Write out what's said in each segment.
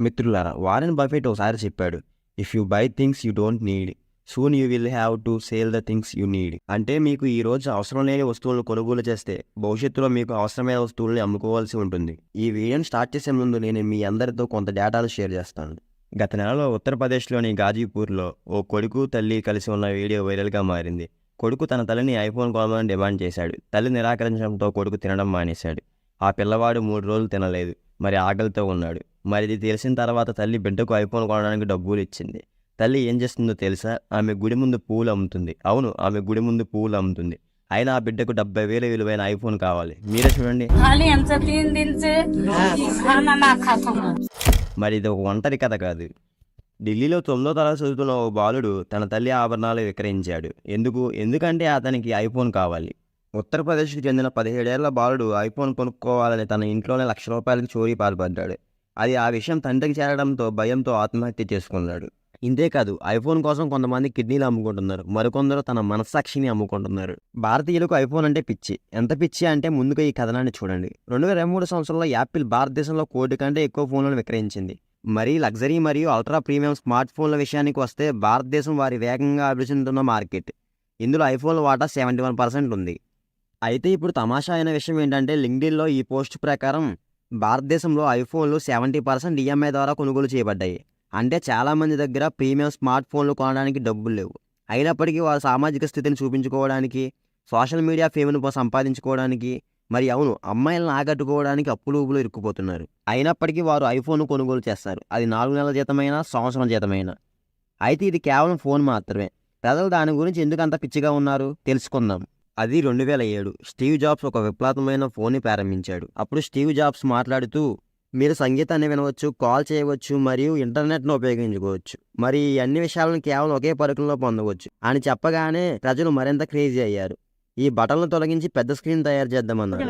మిత్రులారా Warren Buffett ఒకసారి చెప్పాడు if you buy things you don't need soon you will have to sell the things you need అంటే మీకు ఈ రోజు అవసరం లేని వస్తువులను కొనుగోలు చేస్తే భవిష్యత్తులో మీకు అవసరమైన వస్తువుల్ని అమ్ముకోవాల్సి ఉంటుంది. ఈ వీడియోని స్టార్ట్ చేసే ముందు నేను మీ అందరితో కొంత డేటాను షేర్ చేస్తాను. గత నెలలో ఉత్తరప్రదేశ్లోని గాజీపూర్లో ఓ కొడుకు తల్లి కలిసి ఉన్న వీడియో వైరల్గా మారింది. కొడుకు తన తల్లిని ఐఫోన్ కొనమని డిమాండ్ చేశాడు. తల్లి నిరాకరించడంతో కొడుకు తినడం మానేశాడు. ఆ పిల్లవాడు మూడు రోజులు తినలేదు మరి ఆకలితో ఉన్నాడు. మరి ఇది తెలిసిన తర్వాత తల్లి బిడ్డకు ఐఫోన్ కొనడానికి డబ్బులు ఇచ్చింది. తల్లి ఏం చేస్తుందో తెలుసా? ఆమె గుడి ముందు పూలు అమ్ముతుంది. అవును ఆమె గుడి ముందు పూలు అమ్ముతుంది. అయినా ఆ బిడ్డకు డెబ్బై వేల విలువైన ఐఫోన్ కావాలి. మీరే చూడండి. మరి ఇది ఒక ఒంటరి కథ కాదు. ఢిల్లీలో తొమ్మిదో తరగతి చదువుతున్న ఓ బాలుడు తన తల్లి ఆభరణాలు విక్రయించాడు. ఎందుకు? ఎందుకంటే అతనికి ఐఫోన్ కావాలి. ఉత్తరప్రదేశ్కు చెందిన పదిహేడేళ్ళ బాలుడు ఐఫోన్ కొనుక్కోవాలని తన ఇంట్లోనే లక్ష రూపాయలకు చోరీ పాల్పడ్డాడు. అది ఆ విషయం తండ్రికి చేరడంతో భయంతో ఆత్మహత్య చేసుకున్నాడు. ఇంతేకాదు ఐఫోన్ కోసం కొంతమంది కిడ్నీలు అమ్ముకుంటున్నారు. మరికొందరు తన మనస్సాక్షిని అమ్ముకుంటున్నారు. భారతీయులకు ఐఫోన్ అంటే పిచ్చి. ఎంత పిచ్చి అంటే ముందుగా ఈ కథనాన్ని చూడండి. రెండు వేల ఇరవై మూడు సంవత్సరంలో యాపిల్ భారతదేశంలో కోటి కంటే ఎక్కువ ఫోన్లను విక్రయించింది. మరి లగ్జరీ మరియు అల్ట్రా ప్రీమియం స్మార్ట్ ఫోన్ల విషయానికి వస్తే భారతదేశం వారి వేగంగా అభివృద్ధి చెందుతున్న మార్కెట్. ఇందులో ఐఫోన్ వాటా సెవెంటీ వన్ పర్సెంట్ ఉంది. అయితే ఇప్పుడు తమాషా అయిన విషయం ఏంటంటే లింక్డిన్లో ఈ పోస్ట్ ప్రకారం భారతదేశంలో ఐఫోన్లు సెవెంటీ పర్సెంట్ ఈఎంఐ ద్వారా కొనుగోలు చేయబడ్డాయి. అంటే చాలామంది దగ్గర ప్రీమియం స్మార్ట్ ఫోన్లు కొనడానికి డబ్బులు లేవు. అయినప్పటికీ వారు సామాజిక స్థితిని చూపించుకోవడానికి సోషల్ మీడియా ఫేమ్ను సంపాదించుకోవడానికి మరి అవును అమ్మాయిలను ఆకట్టుకోవడానికి అప్పులు ఊపులు ఇరుక్కుపోతున్నారు. అయినప్పటికీ వారు ఐఫోన్ కొనుగోలు చేస్తారు. అది నాలుగు నెలల జీతమైనా సంవత్సరం జీతమైనా. అయితే ఇది కేవలం ఫోన్ మాత్రమే. ప్రజలు దాని గురించి ఎందుకు అంత పిచ్చిగా ఉన్నారు? తెలుసుకుందాం. అది రెండు వేల ఏడు స్టీవ్ జాబ్స్ ఒక విప్లవాత్మకమైన ఫోన్ని ప్రారంభించాడు. అప్పుడు స్టీవ్ జాబ్స్ మాట్లాడుతూ మీరు సంగీతాన్ని వినవచ్చు కాల్ చేయవచ్చు మరియు ఇంటర్నెట్ను ఉపయోగించుకోవచ్చు. మరి ఈ అన్ని విషయాలను కేవలం ఒకే పరుకుల్లో పొందవచ్చు అని చెప్పగానే ప్రజలు మరింత క్రేజీ అయ్యారు. ఈ బటన్లు తొలగించి పెద్ద స్క్రీన్ తయారు చేద్దామన్నారు.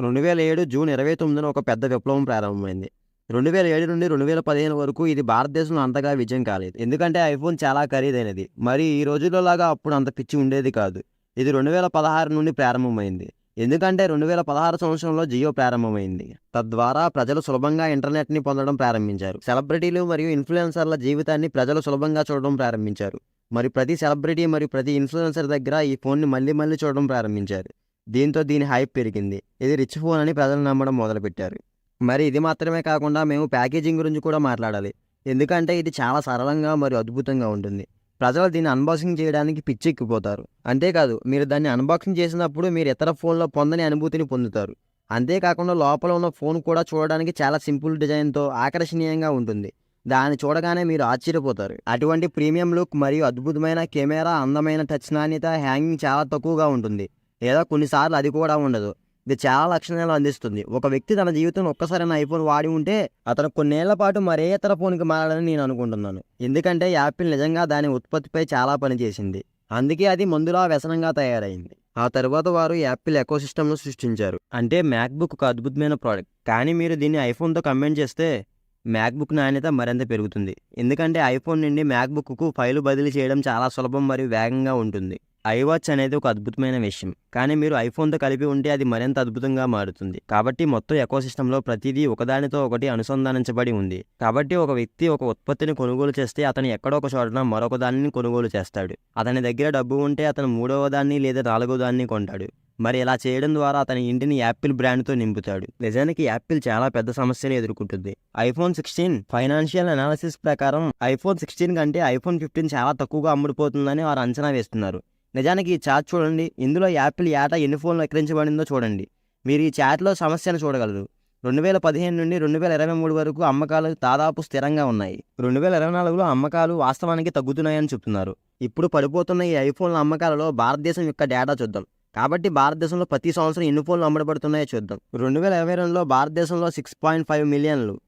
రెండు వేల ఏడు జూన్ ఇరవై తొమ్మిదిన ఒక పెద్ద విప్లవం ప్రారంభమైంది. రెండు వేల ఏడు నుండి రెండు వేల పదిహేను వరకు ఇది భారతదేశంలో అంతగా విజయం కాలేదు. ఎందుకంటే ఐఫోన్ చాలా ఖరీదైనది. మరి ఈ రోజుల్లో లాగా అప్పుడు అంత పిచ్చి ఉండేది కాదు. ఇది రెండు వేల పదహారు నుండి ప్రారంభమైంది. ఎందుకంటే రెండు వేల పదహారు సంవత్సరంలో జియో ప్రారంభమైంది. తద్వారా ప్రజలు సులభంగా ఇంటర్నెట్ని పొందడం ప్రారంభించారు. సెలబ్రిటీలు మరియు ఇన్ఫ్లుయెన్సర్ల జీవితాన్ని ప్రజలు సులభంగా చూడడం ప్రారంభించారు. మరి ప్రతి సెలబ్రిటీ మరియు ప్రతి ఇన్ఫ్లుయెన్సర్ దగ్గర ఈ ఫోన్ని మళ్ళీ మళ్ళీ చూడడం ప్రారంభించారు. దీంతో దీని హైప్ పెరిగింది. ఇది రిచ్ ఫోన్ అని ప్రజలు నమ్మడం మొదలుపెట్టారు. మరి ఇది మాత్రమే కాకుండా మేము ప్యాకేజింగ్ గురించి కూడా మాట్లాడాలి. ఎందుకంటే ఇది చాలా సరళంగా మరియు అద్భుతంగా ఉంటుంది. ప్రజలు దీన్ని అన్బాక్సింగ్ చేయడానికి పిచ్చెక్కిపోతారు. అంతేకాదు మీరు దాన్ని అన్బాక్సింగ్ చేసినప్పుడు మీరు ఇతర ఫోన్లో పొందని అనుభూతిని పొందుతారు. అంతేకాకుండా లోపల ఉన్న ఫోన్ కూడా చూడడానికి చాలా సింపుల్ డిజైన్తో ఆకర్షణీయంగా ఉంటుంది. దాన్ని చూడగానే మీరు ఆశ్చర్యపోతారు. అటువంటి ప్రీమియం లుక్ మరియు అద్భుతమైన కెమెరా అందమైన టచ్ నాణ్యత హ్యాంగింగ్ చాలా తక్కువగా ఉంటుంది. లేదా కొన్నిసార్లు అది కూడా ఉండదు. ఇది చాలా లక్షణాలు అందిస్తుంది. ఒక వ్యక్తి తన జీవితంలో ఒక్కసారైనా ఐఫోన్ వాడి ఉంటే అతను కొన్నేళ్ళ పాటు మరే ఇతర ఫోన్కి మారాలని నేను అనుకుంటున్నాను. ఎందుకంటే యాపిల్ నిజంగా దాని ఉత్పత్తిపై చాలా పనిచేసింది అందుకే అది మందులా వ్యసనంగా తయారైంది. ఆ తర్వాత వారు యాపిల్ ఎకోసిస్టమ్ను సృష్టించారు. అంటే మ్యాక్బుక్ ఒక అద్భుతమైన ప్రోడక్ట్. కానీ మీరు దీన్ని ఐఫోన్తో కంబైన్ చేస్తే మ్యాక్బుక్ నాణ్యత మరింత పెరుగుతుంది. ఎందుకంటే ఐఫోన్ నుండి మ్యాక్బుక్కు ఫైలు బదిలీ చేయడం చాలా సులభం మరియు వేగంగా ఉంటుంది. ఐవాచ్ అనేది ఒక అద్భుతమైన విషయం. కానీ మీరు ఐఫోన్తో కలిపి ఉంటే అది మరింత అద్భుతంగా మారుతుంది. కాబట్టి మొత్తం ఎకోసిస్టంలో ప్రతిదీ ఒకదానితో ఒకటి అనుసంధానించబడి ఉంది. కాబట్టి ఒక వ్యక్తి ఒక ఉత్పత్తిని కొనుగోలు చేస్తే అతను ఎక్కడో ఒక చోటన మరొక దానిని కొనుగోలు చేస్తాడు. అతని దగ్గర డబ్బు ఉంటే అతను మూడవ దాన్ని లేదా నాలుగో దాన్ని కొంటాడు. మరి ఇలా చేయడం ద్వారా అతని ఇంటిని యాపిల్ బ్రాండ్తో నింపుతాడు. నిజానికి యాపిల్ చాలా పెద్ద సమస్యను ఎదుర్కొంటుంది. ఐఫోన్ సిక్స్టీన్ ఫైనాన్షియల్ అనాలిసిస్ ప్రకారం ఐఫోన్ సిక్స్టీన్ కంటే ఐఫోన్ ఫిఫ్టీన్ చాలా తక్కువగా అమ్ముడుపోతుందని వారు అంచనా వేస్తున్నారు. నిజానికి ఈ చార్ట్ చూడండి. ఇందులో యాపిల్ ఏటా ఎన్ని ఫోన్లు విక్రయించబడిందో చూడండి. మీరు ఈ చార్ట్లో సమస్యను చూడగలరు. రెండు వేల పదిహేను నుండి రెండు వేల ఇరవై మూడు వరకు అమ్మకాలు దాదాపు స్థిరంగా ఉన్నాయి. రెండు వేల ఇరవై నాలుగులో అమ్మకాలు వాస్తవానికి తగ్గుతున్నాయని చెప్తున్నారు. ఇప్పుడు పడిపోతున్న ఈ ఐఫోన్ల అమ్మకాలలో భారతదేశం యొక్క డేటా చూద్దాం. కాబట్టి భారతదేశంలో ప్రతి సంవత్సరం ఎన్ని ఫోన్లు అమ్మడబడుతున్నాయో చూద్దాం. రెండు వేల ఇరవై రెండులో భారతదేశంలో సిక్స్ పాయింట్ ఫైవ్ మిలియన్లు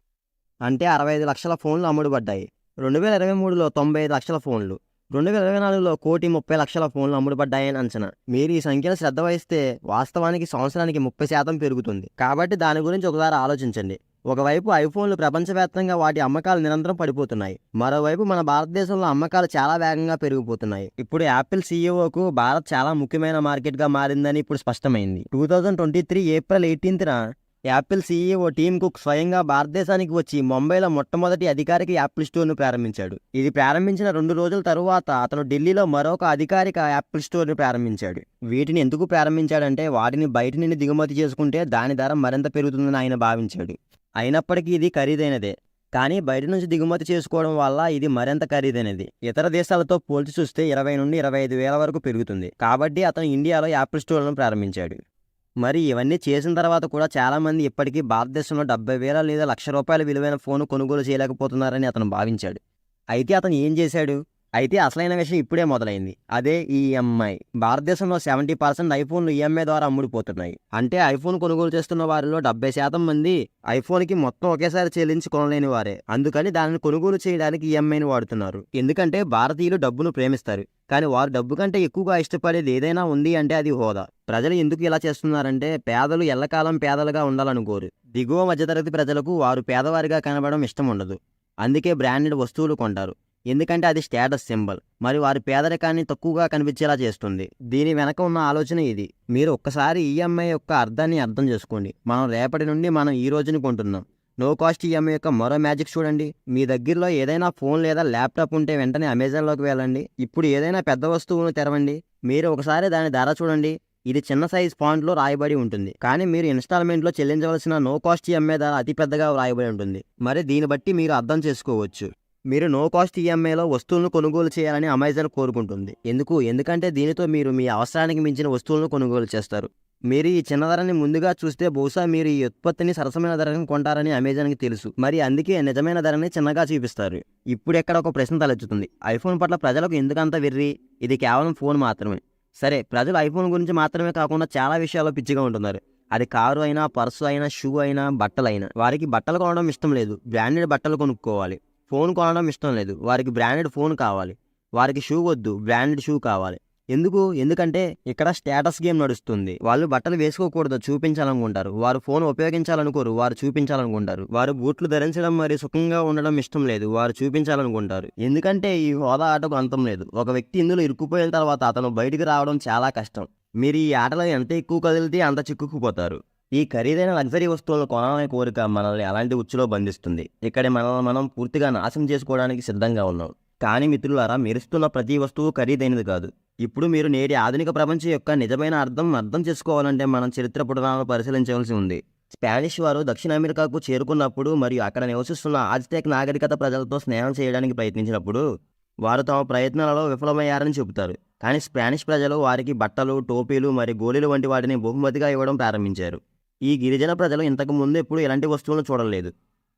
అంటే అరవై ఐదు లక్షల ఫోన్లు అమ్ముడుపడ్డాయి. రెండు వేల ఇరవై మూడులో తొంభై ఐదు లక్షల ఫోన్లు రెండు వేల ఇరవై నాలుగులో కోటి ముప్పై లక్షల ఫోన్లు అమ్ముడుపడ్డాయని అంచనా. మీరు ఈ సంఖ్యను శ్రద్ధ వహిస్తే వాస్తవానికి సంవత్సరానికి ముప్పై శాతం పెరుగుతుంది. కాబట్టి దాని గురించి ఒకసారి ఆలోచించండి. ఒకవైపు ఐఫోన్లు ప్రపంచవ్యాప్తంగా వాటి అమ్మకాలు నిరంతరం పడిపోతున్నాయి. మరోవైపు మన భారతదేశంలో అమ్మకాలు చాలా వేగంగా పెరిగిపోతున్నాయి. ఇప్పుడు యాపిల్ సీఈఓకు భారత్ చాలా ముఖ్యమైన మార్కెట్గా మారిందని ఇప్పుడు స్పష్టమైంది. Two thousand twenty three April ఎయిటీన్త్న Apple CEO Tim Cook స్వయంగా భారతదేశానికి వచ్చి ముంబైలో మొట్టమొదటి అధికారిక యాపిల్ స్టోర్ను ప్రారంభించాడు. ఇది ప్రారంభించిన రెండు రోజుల తరువాత అతను ఢిల్లీలో మరొక అధికారిక యాపిల్ స్టోర్ను ప్రారంభించాడు. వీటిని ఎందుకు ప్రారంభించాడంటే వాటిని బయట నుండి దిగుమతి చేసుకుంటే దాని ధర మరింత పెరుగుతుందని ఆయన భావించాడు. అయినప్పటికీ ఇది ఖరీదైనదే. కానీ బయట నుంచి దిగుమతి చేసుకోవడం వల్ల ఇది మరింత ఖరీదైనది. ఇతర దేశాలతో పోల్చి చూస్తే ఇరవై నుండి ఇరవై ఐదు వేల వరకు పెరుగుతుంది. కాబట్టి అతను ఇండియాలో యాపిల్ స్టోర్లను ప్రారంభించాడు. మరి ఇవన్నీ చేసిన తర్వాత కూడా చాలామంది ఇప్పటికీ భారతదేశంలో డెబ్బై వేల లేదా లక్ష రూపాయల విలువైన ఫోన్ కొనుగోలు చేయలేకపోతున్నారని అతను భావించాడు. అయితే అతను ఏం చేశాడు? అయితే అసలైన విషయం ఇప్పుడే మొదలైంది. అదే ఈఎంఐ. భారతదేశంలో సెవెంటీ పర్సెంట్ ఐఫోన్లు ఈఎంఐ ద్వారా అమ్ముడుపోతున్నాయి. అంటే ఐఫోన్ కొనుగోలు చేస్తున్న వారిలో డెబ్బై శాతం మంది ఐఫోన్కి మొత్తం ఒకేసారి చెల్లించి కొనలేని వారే. అందుకని దానిని కొనుగోలు చేయడానికి ఈఎంఐని వాడుతున్నారు. ఎందుకంటే భారతీయులు డబ్బును ప్రేమిస్తారు. కానీ వారు డబ్బు కంటే ఎక్కువగా ఇష్టపడేది ఏదైనా ఉంది అంటే అది హోదా. ప్రజలు ఎందుకు ఇలా చేస్తున్నారంటే పేదలు ఎల్లకాలం పేదలుగా ఉండాలనుకోరు దిగువ మధ్యతరగతి ప్రజలకు వారు పేదవారిగా కనబడడం ఇష్టం ఉండదు. అందుకే బ్రాండెడ్ వస్తువులు కొంటారు. ఎందుకంటే అది స్టేటస్ సింబల్. మరి వారి పేదరికాన్ని తక్కువగా కనిపించేలా చేస్తుంది. దీని వెనక ఉన్న ఆలోచన ఇది. మీరు ఒక్కసారి ఈఎంఐ యొక్క అర్థాన్ని అర్థం చేసుకోండి. మనం రేపటి నుండి మనం ఈ రోజుని కొంటున్నాం. నో కాస్ట్ ఈఎంఐ యొక్క మరో మ్యాజిక్ చూడండి. మీ దగ్గరలో ఏదైనా ఫోన్ లేదా ల్యాప్టాప్ ఉంటే వెంటనే అమెజాన్లోకి వెళ్ళండి. ఇప్పుడు ఏదైనా పెద్ద వస్తువును తెరవండి. మీరు ఒకసారి దాని ధర చూడండి. ఇది చిన్న సైజ్ ఫాంట్లో రాయబడి ఉంటుంది. కానీ మీరు ఇన్స్టాల్మెంట్లో చెల్లించవలసిన నో కాస్ట్ ఈఎంఐ ధర అతిపెద్దగా రాయబడి ఉంటుంది. మరి దీన్ని బట్టి మీరు అర్థం చేసుకోవచ్చు. మీరు నో కాస్ట్ ఈఎంఐలో వస్తువులను కొనుగోలు చేయాలని అమెజాన్ కోరుకుంటుంది. ఎందుకు? ఎందుకంటే దీనితో మీరు మీ అవసరానికి మించిన వస్తువులను కొనుగోలు చేస్తారు. మీరు ఈ చిన్న ధరని ముందుగా చూస్తే బహుశా మీరు ఈ ఉత్పత్తిని సరసమైన ధరని కొంటారని అమెజాన్కి తెలుసు. మరి అందుకే నిజమైన ధరని చిన్నగా చూపిస్తారు. ఇప్పుడు ఎక్కడ ఒక ప్రశ్న తలెత్తుతుంది. ఐఫోన్ పట్ల ప్రజలకు ఎందుకంత వెర్రి? ఇది కేవలం ఫోన్ మాత్రమే. సరే ప్రజలు ఐఫోన్ గురించి మాత్రమే కాకుండా చాలా విషయాల్లో పిచ్చిగా ఉంటున్నారు. అది కారు అయినా పర్సు అయినా షూ అయినా బట్టలు అయినా. వారికి బట్టలు కొనడం ఇష్టం లేదు. బ్రాండెడ్ బట్టలు కొనుక్కోవాలి. ఫోన్ కొనడం ఇష్టం లేదు. వారికి బ్రాండెడ్ ఫోన్ కావాలి. వారికి షూ వద్దు. బ్రాండెడ్ షూ కావాలి. ఎందుకు? ఎందుకంటే ఇక్కడ స్టేటస్ గేమ్ నడుస్తుంది. వాళ్ళు బట్టలు వేసుకోకూడదు చూపించాలనుకుంటారు. వారు ఫోన్ ఉపయోగించాలనుకోరు వారు చూపించాలనుకుంటారు. వారు బూట్లు ధరించడం మరి సుఖంగా ఉండడం ఇష్టం లేదు వారు చూపించాలనుకుంటారు. ఎందుకంటే ఈ హోదా ఆటకు అంతం లేదు. ఒక వ్యక్తి ఇందులో ఇరుక్కుపోయిన తర్వాత అతను బయటికి రావడం చాలా కష్టం. మీరు ఈ ఆటలో ఎంత ఎక్కువ కదిలితే అంత చిక్కుకుపోతారు. ఈ ఖరీదైన లగ్జరీ వస్తువులను కొనాలనే కోరిక మనల్ని అలాంటి ఉచ్చులో బంధిస్తుంది? ఇక్కడ మనల్ని మనం పూర్తిగా నాశనం చేసుకోవడానికి సిద్ధంగా ఉన్నాం. కానీ మిత్రులారా మెరుస్తున్న ప్రతి వస్తువు ఖరీదైనది కాదు. ఇప్పుడు మీరు నేటి ఆధునిక ప్రపంచం యొక్క నిజమైన అర్థం అర్థం చేసుకోవాలంటే మనం చరిత్ర పుటనాలను పరిశీలించవలసి ఉంది. స్పానిష్ వారు దక్షిణ అమెరికాకు చేరుకున్నప్పుడు మరియు అక్కడ నివసిస్తున్న ఆజ్టెక్ నాగరికత ప్రజలతో స్నేహం చేయడానికి ప్రయత్నించినప్పుడు వారు తమ ప్రయత్నాలలో విఫలమయ్యారని చెబుతారు. కానీ స్పానిష్ ప్రజలు వారికి బట్టలు టోపీలు మరియు గోళీలు వంటి వాటిని బహుమతిగా ఇవ్వడం ప్రారంభించారు. ఈ గిరిజన ప్రజలు ఇంతకు ముందు ఎప్పుడు ఎలాంటి వస్తువులను చూడలేదు.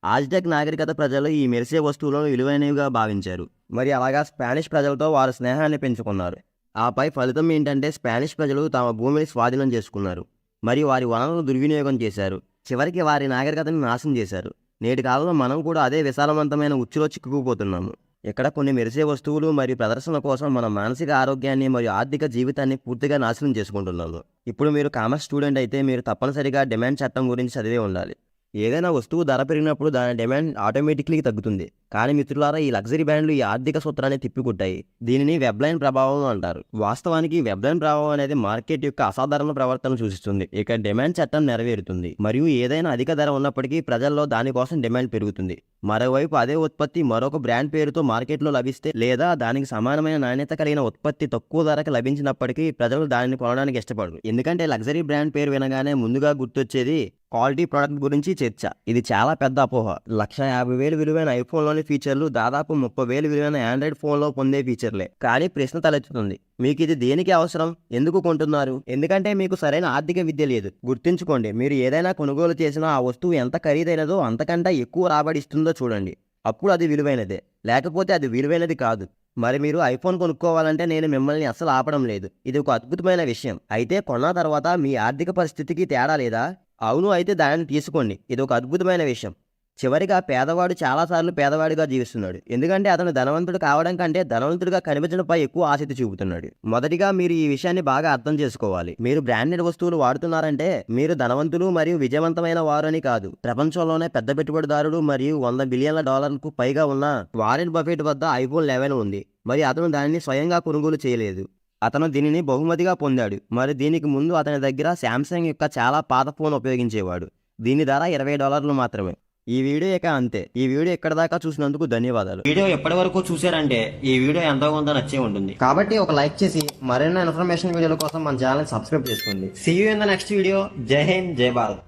ఆజ్టెక్ నాగరికత ప్రజలు ఈ మెరిసే వస్తువులను విలువైనవిగా భావించారు. మరి అలాగా స్పానిష్ ప్రజలతో వారు స్నేహాన్ని పెంచుకున్నారు. ఆపై ఫలితం ఏంటంటే స్పానిష్ ప్రజలు తమ భూమిని స్వాధీనం చేసుకున్నారు. మరియు వారి వనరులను దుర్వినియోగం చేశారు. చివరికి వారి నాగరికతను నాశనం చేశారు. నేటి కాలంలో మనం కూడా అదే విశాలవంతమైన ఉచ్చులో చిక్కుకుపోతున్నాము. ఇక్కడ కొన్ని మెరిసే వస్తువులు మరియు ప్రదర్శన కోసం మన మానసిక ఆరోగ్యాన్ని మరియు ఆర్థిక జీవితాన్ని పూర్తిగా నాశనం చేసుకుంటున్నాము. ఇప్పుడు మీరు కామర్స్ స్టూడెంట్ అయితే మీరు తప్పనిసరిగా డిమాండ్ చట్టం గురించి చదివే ఉండాలి. ఏదైనా వస్తువు ధర పెరిగినప్పుడు దాని డిమాండ్ ఆటోమేటిక్లీ తగ్గుతుంది. కానీ మిత్రులారా ఈ లగ్జరీ బ్రాండ్లు ఈ ఆర్థిక సూత్రాన్ని తిప్పికొట్టాయి. దీనిని వెబ్లైన్ ప్రభావం అంటారు. వాస్తవానికి వెబ్లైన్ ప్రభావం అనేది మార్కెట్ యొక్క అసాధారణ ప్రవర్తన సూచిస్తుంది. ఇక డిమాండ్ చట్టం నెరవేరుతుంది. మరియు ఏదైనా అధిక ధర ఉన్నప్పటికీ ప్రజల్లో దానికోసం డిమాండ్ పెరుగుతుంది. మరోవైపు అదే ఉత్పత్తి మరొక బ్రాండ్ పేరుతో మార్కెట్లో లభిస్తే లేదా దానికి సమానమైన నాణ్యత కలిగిన ఉత్పత్తి తక్కువ ధరకు లభించినప్పటికీ ప్రజలు దానిని కొనడానికి ఇష్టపడరు. ఎందుకంటే లగ్జరీ బ్రాండ్ పేరు వినగానే ముందుగా గుర్తొచ్చేది క్వాలిటీ ప్రోడక్ట్ గురించి చర్చ. ఇది చాలా పెద్ద అపోహ. లక్ష యాభై వేలు విలువైన ఐఫోన్లోని ఫీచర్లు దాదాపు ముప్పై వేలు విలువైన ఆండ్రాయిడ్ ఫోన్లో పొందే ఫీచర్లే. కానీ ప్రశ్న తలెత్తుతుంది. మీకు ఇది దేనికి అవసరం? ఎందుకు కొంటున్నారు? ఎందుకంటే మీకు సరైన ఆర్థిక విద్య లేదు. గుర్తుంచుకోండి మీరు ఏదైనా కొనుగోలు చేసినా ఆ వస్తువు ఎంత ఖరీదైనదో అంతకంటే ఎక్కువ రాబడి ఇస్తుందో చూడండి. అప్పుడు అది విలువైనదే. లేకపోతే అది విలువైనది కాదు. మరి మీరు ఐఫోన్ కొనుక్కోవాలంటే నేను మిమ్మల్ని అస్సలు ఆపడం లేదు. ఇది ఒక అద్భుతమైన విషయం. అయితే కొన్న తర్వాత మీ ఆర్థిక పరిస్థితికి తేడా లేదా? అవును అయితే దానిని తీసుకోండి. ఇది ఒక అద్భుతమైన విషయం. చివరిగా పేదవాడు చాలాసార్లు పేదవాడిగా జీవిస్తున్నాడు. ఎందుకంటే అతను ధనవంతుడు కావడం కంటే ధనవంతుడిగా కనిపించడంపై ఎక్కువ ఆసక్తి చూపుతున్నాడు. మొదటిగా మీరు ఈ విషయాన్ని బాగా అర్థం చేసుకోవాలి. మీరు బ్రాండెడ్ వస్తువులు వాడుతున్నారంటే మీరు ధనవంతులు మరియు విజయవంతమైన వారు అని కాదు. ప్రపంచంలోనే పెద్ద పెట్టుబడిదారుడు మరియు వంద బిలియన్ల డాలర్లకు పైగా ఉన్న వారెన్ బఫెట్ వద్ద ఐఫోన్ లెవెన్ ఉంది. మరి అతను దానిని స్వయంగా కొనుగోలు చేయలేదు. అతను దీనిని బహుమతిగా పొందాడు. మరి దీనికి ముందు అతని దగ్గర శాంసంగ్ యొక్క చాలా పాత ఫోన్ ఉపయోగించేవాడు. దీని ధర ఇరవై డాలర్లు మాత్రమే. ఈ వీడియో ఇక అంతే. ఈ వీడియో ఇక్కడ దాకా చూసినందుకు ధన్యవాదాలు. వీడియో ఎప్పటి వరకు చూసారంటే ఈ వీడియో ఎంతో కొంత నచ్చే ఉంటుంది. కాబట్టి ఒక లైక్ చేసి మరిన్ని ఇన్ఫర్మేషన్ వీడియోల కోసం మన ఛానల్ సబ్స్క్రైబ్ చేసుకోండి. See you in the next video జై హింద్ జై భారత్.